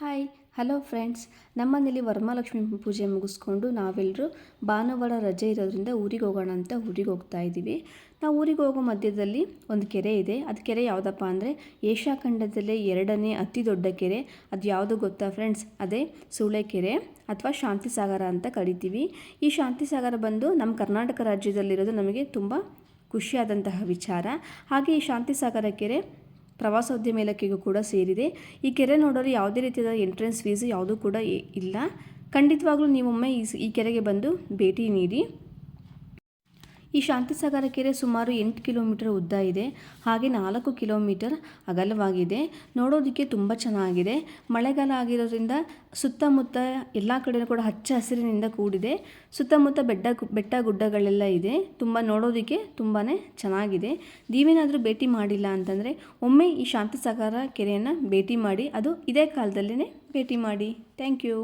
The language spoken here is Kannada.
ಹಾಯ್ ಹಲೋ ಫ್ರೆಂಡ್ಸ್ ನಮ್ಮನೇಲಿ ವರಮಹಾಲಕ್ಷ್ಮಿ ಪೂಜೆ ಮುಗಿಸ್ಕೊಂಡು ನಾವೆಲ್ಲರೂ ಭಾನುವಾರ ರಜೆ ಇರೋದ್ರಿಂದ ಊರಿಗೆ ಹೋಗೋಣ ಅಂತ ಊರಿಗೆ ಹೋಗ್ತಾ ಇದ್ದೀವಿ. ನಾವು ಊರಿಗೆ ಹೋಗೋ ಮಧ್ಯದಲ್ಲಿ ಒಂದು ಕೆರೆ ಇದೆ. ಅದು ಕೆರೆ ಯಾವುದಪ್ಪ ಅಂದರೆ ಏಷ್ಯಾ ಖಂಡದಲ್ಲೇ ಎರಡನೇ ಅತಿ ದೊಡ್ಡ ಕೆರೆ. ಅದು ಯಾವುದು ಗೊತ್ತಾ ಫ್ರೆಂಡ್ಸ್ ಅದೇ ಸೂಳೆಕೆರೆ ಅಥವಾ ಶಾಂತಿಸಾಗರ ಅಂತ ಕರಿತೀವಿ. ಈ ಶಾಂತಿಸಾಗರ ಬಂದು ನಮ್ಮ ಕರ್ನಾಟಕ ರಾಜ್ಯದಲ್ಲಿರೋದು ನಮಗೆ ತುಂಬ ಖುಷಿಯಾದಂತಹ ವಿಚಾರ. ಹಾಗೆ ಈ ಶಾಂತಿಸಾಗರ ಕೆರೆ ಪ್ರವಾಸೋದ್ಯಮ ಇಲಾಖೆಗೂ ಕೂಡ ಸೇರಿದೆ. ಈ ಕೆರೆ ನೋಡೋರು ಯಾವುದೇ ರೀತಿಯಾದ ಎಂಟ್ರೆನ್ಸ್ ಫೀಸು ಯಾವುದೂ ಕೂಡ ಇಲ್ಲ. ಖಂಡಿತವಾಗ್ಲೂ ನೀವೊಮ್ಮೆ ಈ ಈ ಕೆರೆಗೆ ಬಂದು ಭೇಟಿ ನೀಡಿ. ಈ ಶಾಂತಿಸಾಗರ ಕೆರೆ ಸುಮಾರು ಎಂಟು ಕಿಲೋಮೀಟರ್ ಉದ್ದ ಇದೆ. ಹಾಗೆ ನಾಲ್ಕು ಕಿಲೋಮೀಟರ್ ಅಗಲವಾಗಿದೆ. ನೋಡೋದಕ್ಕೆ ತುಂಬ ಚೆನ್ನಾಗಿದೆ. ಮಳೆಗಾಲ ಆಗಿರೋದ್ರಿಂದ ಸುತ್ತಮುತ್ತ ಎಲ್ಲ ಕಡೆಯೂ ಕೂಡ ಹಚ್ಚ ಹಸಿರಿನಿಂದ ಕೂಡಿದೆ. ಸುತ್ತಮುತ್ತ ಬೆಟ್ಟ ಬೆಟ್ಟ ಗುಡ್ಡಗಳೆಲ್ಲ ಇದೆ. ತುಂಬ ನೋಡೋದಕ್ಕೆ ತುಂಬಾ ಚೆನ್ನಾಗಿದೆ. ನೀವೇನಾದರೂ ಭೇಟಿ ಮಾಡಿಲ್ಲ ಅಂತಂದರೆ ಒಮ್ಮೆ ಈ ಶಾಂತಿಸಾಗರ ಕೆರೆಯನ್ನು ಭೇಟಿ ಮಾಡಿ. ಅದು ಇದೇ ಕಾಲದಲ್ಲೇ ಭೇಟಿ ಮಾಡಿ. Thank you.